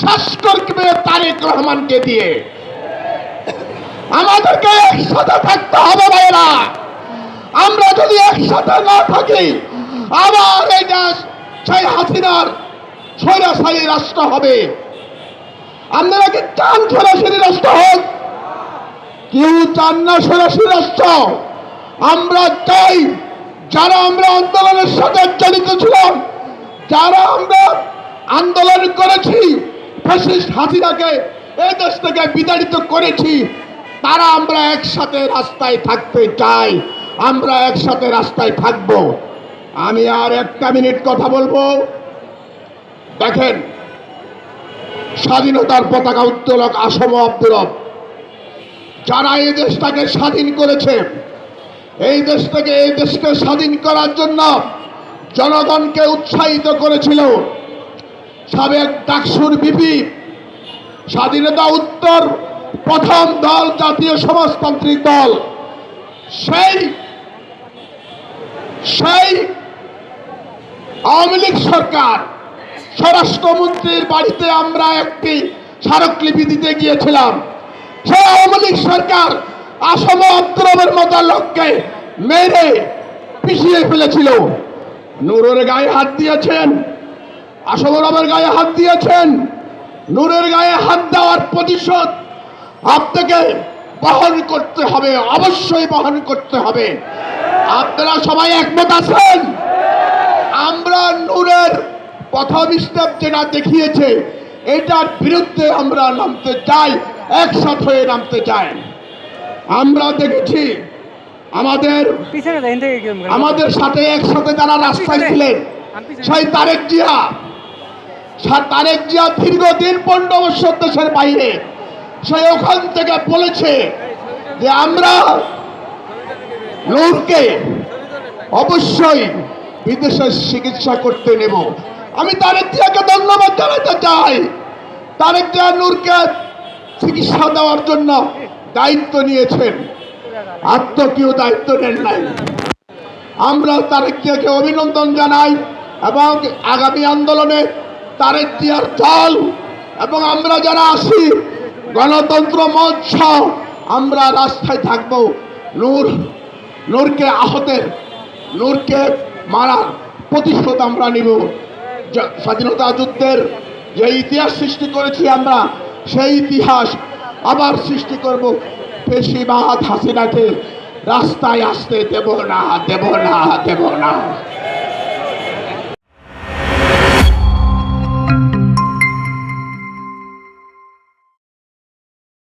শেষ করবে তারেক রহমানকে দিয়ে। আমাদেরকে একসাথে থাকতে হবে ভাইরা আমরা যদি একসাথে না থাকি, আবার এই দেশ সেই হাসিনার স্বৈরাচারী রাষ্ট্র হবে। আপনারা কি চান সরাসরি রাষ্ট্র হোক? কেউ চান না সরাসরি রাষ্ট্র। আমরা চাই যারা আমরা আন্দোলনের সাথে জড়িত ছিলাম, যারা আমরা আন্দোলন করেছি ফ্যাসিস্ট হাসিনাকে এই দেশ থেকে বিতাড়িত করেছি। তারা আমরা একসাথে রাস্তায় থাকতে চাই। আমরা একসাথে রাস্তায় থাকব। আমি আর একটা মিনিট কথা বলব। দেখেন, স্বাধীনতার পতাকা উত্তোলক আসম আব্দুরব যারা এই দেশটাকে স্বাধীন করেছে, এই দেশ থেকে এই দেশকে স্বাধীন করার জন্য জনগণকে উৎসাহিত করেছিল। সাবেক ডাকসুর বিপি, স্বাধীনতা উত্তর প্রথম দল, জাতীয় সমাজতান্ত্রিক দল। সেই সেই আওয়ামী লীগ সরকার স্বরাষ্ট্রমন্ত্রীর বাড়িতে আমরা একটি স্মারকলিপি দিতে গিয়েছিলাম। সেই আওয়ামী লীগ সরকার আসম আব্দুরবের মতো লোককে মেরে পিছিয়ে ফেলেছিল। নূরের গায়ে হাত দিয়েছেন আসম রবের গায়ে হাত দিয়েছেন। নূরের গায়ে হাত দেওয়ার প্রতিশোধ আপনাকে বহন করতে হবে অবশ্যই বহন করতে হবে। আপনারা সবাই একমত আছেন? আমরা নূরের প্রথম স্টেপ যেটা দেখিয়েছে এটার বিরুদ্ধে আমরা নামতে চাই একসাথ হয়ে নামতে চাই। আমরা দেখেছি আমাদের আমাদের সাথে একসাথে যারা রাস্তায় ছিলেন সেই তারেক জিয়া তারেক জিয়া দীর্ঘদিন পনেরো বছর দেশের বাইরে। সে ওখান থেকে বলেছে যে আমরা নূরকে অবশ্যই বিদেশে চিকিৎসা করতে নেব। আমি তারেক জিয়াকে ধন্যবাদ জানাতে চাই। তারেক জিয়া নূরকে চিকিৎসা দেওয়ার জন্য দায়িত্ব নিয়েছেন। আর তো কেউ দায়িত্ব নেন নাই। আমরা তারেক জিয়াকে অভিনন্দন জানাই এবং আগামী আন্দোলনে তারেক জিয়ার দল এবং আমরা যারা আসি গণতন্ত্র মঞ্চ, আমরা রাস্তায় থাকব। নূর, নূরকে আহতের, নূরকে মারার প্রতিশোধ আমরা নিব। স্বাধীনতা যুদ্ধের যে ইতিহাস সৃষ্টি করেছি আমরা, সেই ইতিহাস আবার সৃষ্টি করব। পেশিবাদ হাসিনাকে রাস্তায় আসতে দেব না দেব না দেব না।